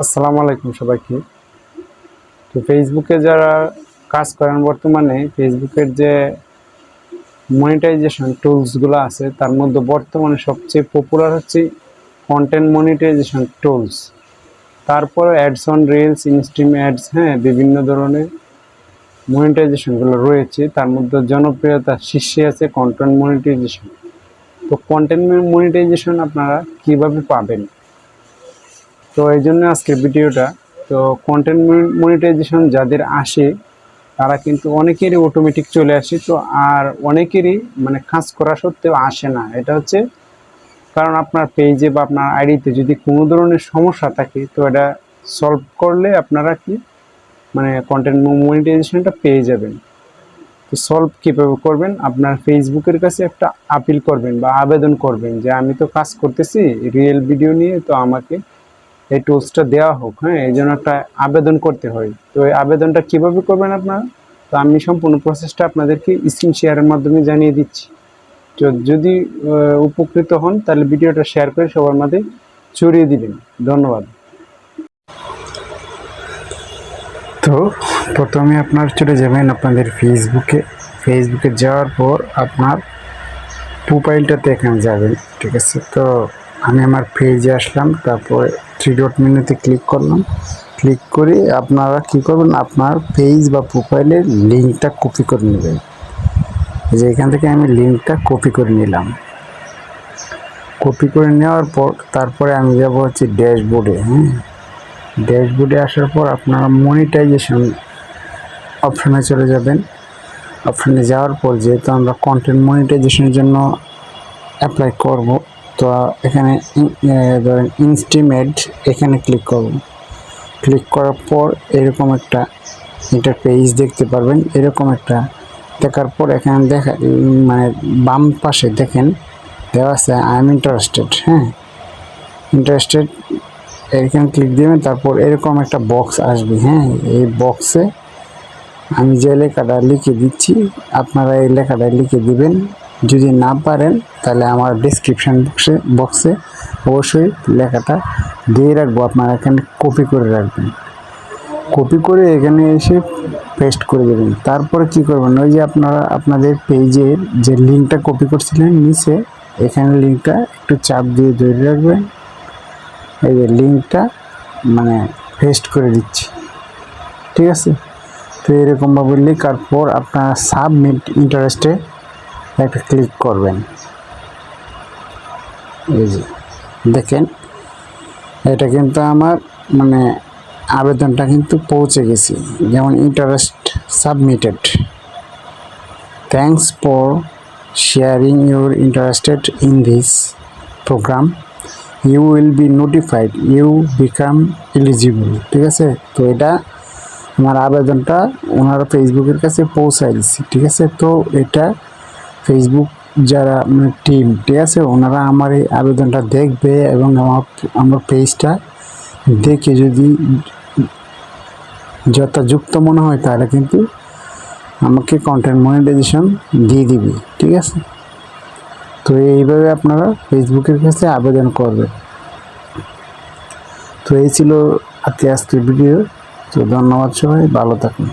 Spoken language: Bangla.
আসসালামু আলাইকুম সবাইকে। তো ফেসবুকে যারা কাজ করেন বর্তমানে ফেসবুকের যে মনিটাইজেশন টুলসগুলো আছে, তার মধ্যে বর্তমানে সবচেয়ে পপুলার হচ্ছে কন্টেন্ট মনিটাইজেশন টুলস তারপরে ads on reels instream ads হ্যাঁ বিভিন্ন ধরনের মনিটাইজেশনগুলো রয়েছে। তার মধ্যে জনপ্রিয়তা শীর্ষে আছে কন্টেন্ট মনিটাইজেশন তো কন্টেন্ট মনিটাইজেশন আপনারা কীভাবে পাবেন? তো এই জন্য আজকের ভিডিওটা, তো কন্টেন্ট মনিটাইজেশন যাদের আসে, তারা কিন্তু অনেকেরই অটোমেটিক চলে আসে, তো আর অনেকেরই মানে কাজ করা সত্ত্বেও আসে না। এটা হচ্ছে কারণ আপনার পেজে বা আপনার আইডিতে যদি কোনো ধরনের সমস্যা থাকে, তো এটা সলভ করলে আপনারা কি মানে কন্টেন্ট মনিটাইজেশনটা পেয়ে যাবেন। তো সলভ কীভাবে করবেন? আপনার ফেসবুকের কাছে একটা আপিল করবেন বা আবেদন করবেন যে, আমি তো কাজ করতেছি রিয়েল ভিডিও নিয়ে, তো আমাকে এই টুলসটা দেওয়া হোক হ্যাঁ এই জন্য একটা আবেদন করতে হয়। তো এই আবেদনটা কীভাবে করবেন আপনারা? তো আমি সম্পূর্ণ প্রসেসটা আপনাদেরকে স্ক্রিন শেয়ারের মাধ্যমে জানিয়ে দিচ্ছি। তো যদি উপকৃত হন, তাহলে ভিডিওটা শেয়ার করে সবার মাঝে ছড়িয়ে দিবেন। ধন্যবাদ। তো প্রথমে আপনার চলে যাবেন আপনাদের ফেসবুকে ফেসবুকে যাওয়ার পর আপনার প্রোফাইলটাতে এখানে যাবেন, ঠিক আছে? তো আমি আমার পেজে আসলাম, তারপর থ্রি ডট মেনুতে ক্লিক করলাম। ক্লিক করে আপনারা কি করবেন? আপনার পেজ বা প্রোফাইলের লিঙ্কটা কপি করে নেবেন। যে এখান থেকে আমি লিঙ্কটা কপি করে নিলাম। কপি করে নেওয়ার পর তারপরে আমি যাব হচ্ছে ড্যাশবোর্ডে হ্যাঁ। ড্যাশবোর্ডে আসার পর আপনারা মনিটাইজেশন অপশানে চলে যাবেন। অপশানে যাওয়ার পর যেহেতু আমরা কন্টেন্ট মনিটাইজেশনের জন্য অ্যাপ্লাই করব তো এখানে ধরেন ইনস্টিমেট এখানে ক্লিক করব। ক্লিক করার পর এরকম একটা ইন্টারপেজ দেখতে পারবেন, এরকম একটা। দেখার পর এখানে দেখা মানে বাম পাশে দেখেন, দেওয়া আছে আই এম ইন্টারেস্টেড হ্যাঁ? ইন্টারেস্টেড এখানে ক্লিক দিবেন, তারপর এরকম একটা বক্স আসবে হ্যাঁ? এই বক্সে আমি যে লেখাটা লিখে দিচ্ছি, আপনারা এই লেখাটা লিখে দিবেন। যদি না পারেন, তাহলে আমার ডিসক্রিপশান বক্সে বক্সে অবশ্যই লেখাটা দিয়ে রাখব, আপনারা এখানে কপি করে রাখবেন। কপি করে এখানে এসে পেস্ট করে দেবেন। তারপরে কি করবেন, ওই যে আপনারা, আপনাদের পেজের যে লিঙ্কটা কপি করছিলেন নিচে, এখানে লিঙ্কটা একটু চাপ দিয়ে ধরে রাখবেন। এই যে লিঙ্কটা মানে পেস্ট করে দিচ্ছি। ঠিক আছে? তো এরকমভাবে লেখার পর আপনার সাবমিট ইন্টারেস্টে একটা ক্লিক করবেন। এই যে, দেখেন, এটা কিন্তু আমার মানে আবেদনটা কিন্তু পৌঁছে গেছি, যেমন interest submitted thanks for sharing your interested in this program you will be notified you become eligible ঠিক আছে? তো এটা আমার আবেদনটা ওনারা ফেসবুকের কাছে পৌঁছায় দিচ্ছি ঠিক আছে? তো এটা ফেসবুক যারা মানে টিম ঠিক আছে? ওনারা আমার এই আবেদনটা দেখবে এবং আমার আমার পেজটা দেখে যদি যথাযুক্ত মনে হয় তাহলে কিন্তু আমাকে কন্টেন্ট মনিটাইজেশন দিয়ে দিবি, ঠিক আছে? তো এইভাবে আপনারা ফেসবুকের কাছে আবেদন করবেন। তো এই ছিল আজকে আজকের ভিডিও তো ধন্যবাদ সবাই, ভালো থাকুন।